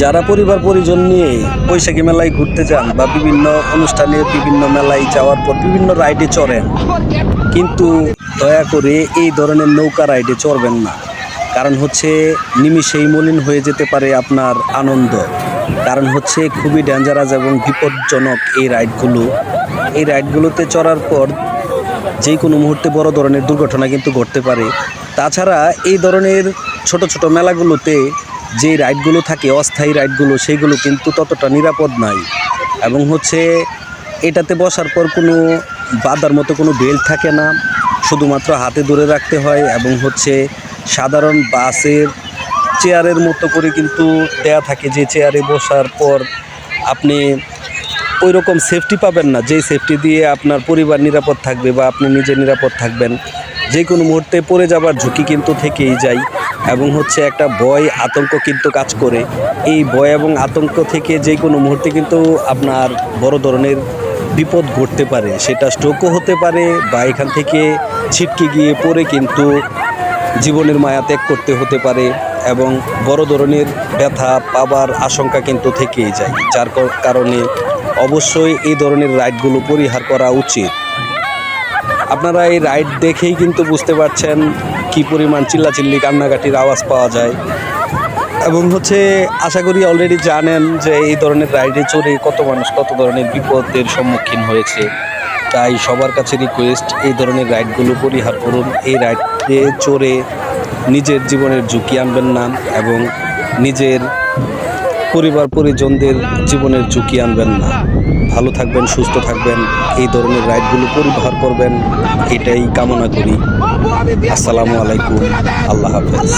যারা পরিবার পরিজন নিয়ে বৈশাখী মেলায় ঘুরতে যান বা বিভিন্ন অনুষ্ঠানে বিভিন্ন মেলায় যাওয়ার পর বিভিন্ন রাইডে চড়েন, কিন্তু দয়া করে এই ধরনের নৌকা রাইডে চড়বেন না। কারণ হচ্ছে নিমিষেই মলিন হয়ে যেতে পারে আপনার আনন্দ। কারণ হচ্ছে খুবই ডেঞ্জারাস এবং বিপজ্জনক এই রাইডগুলো। এই রাইডগুলোতে চড়ার পর যে কোনো মুহূর্তে বড় ধরনের দুর্ঘটনা কিন্তু ঘটতে পারে। তাছাড়া এই ধরনের ছোট ছোট মেলাগুলোতে যে রাইডগুলো থাকে, অস্থায়ী রাইডগুলো সেইগুলো কিন্তু ততটা নিরাপদ নয় এবং হচ্ছে এটাতে বসার পর কোনো বাদার মতো কোনো বেল্ট থাকে না। শুধুমাত্র হাতে ধরে রাখতে হয় এবং হচ্ছে সাধারণ বাসের চেয়ারের মতো করে কিন্তু দেয়া থাকে যে চেয়ারে বসার পর আপনি ওই রকম সেফটি পাবেন না। যেই সেফটি দিয়ে আপনার পরিবার নিরাপদ থাকবে বা আপনি নিজে নিরাপদ থাকবেন। যে কোনো মুহূর্তে পড়ে যাবার ঝুঁকি কিন্তু থেকেই যায়। এবং হচ্ছে একটা ভয়, আতঙ্ক কিন্তু কাজ করে। এই ভয় এবং আতঙ্ক থেকে যে কোনো মুহূর্তে কিন্তু আপনার বড় ধরনের বিপদ ঘটতে পারে। সেটা স্ট্রোকও হতে পারে বা এখান থেকে ছিটকে গিয়ে পড়ে কিন্তু জীবনের মায়া ত্যাগ করতে হতে পারে এবং বড় ধরনের ব্যথা পাবার আশঙ্কা কিন্তু থেকেই যায়। যার কারণে অবশ্যই এই ধরনের রাইডগুলো পরিহার করা উচিত। আপনারা এই রাইড দেখেই কিন্তু বুঝতে পারছেন কি পরিমাণ চিল্লাচিল্লি, কান্নাকাটির আওয়াজ পাওয়া যায়। এবং হচ্ছে আশা করি অলরেডি জানেন যে এই ধরনের রাইডে চড়ে কত মানুষ কত ধরনের বিপদের সম্মুখীন হয়েছে। তাই সবার কাছে রিকোয়েস্ট এই ধরনের রাইডগুলো পরিহার করুন। এই রাইডে চড়ে নিজের জীবনের ঝুঁকি আনবেন না এবং নিজের পরিবার পরিজনদের জীবনের ঝুঁকি আনবেন না। ভালো থাকবেন, সুস্থ থাকবেন, এই ধরনের রাইডগুলো পরিহার করবেন, এটাই কামনা করি। আসসালামু আলাইকুম আল্লাহ হাফেজ।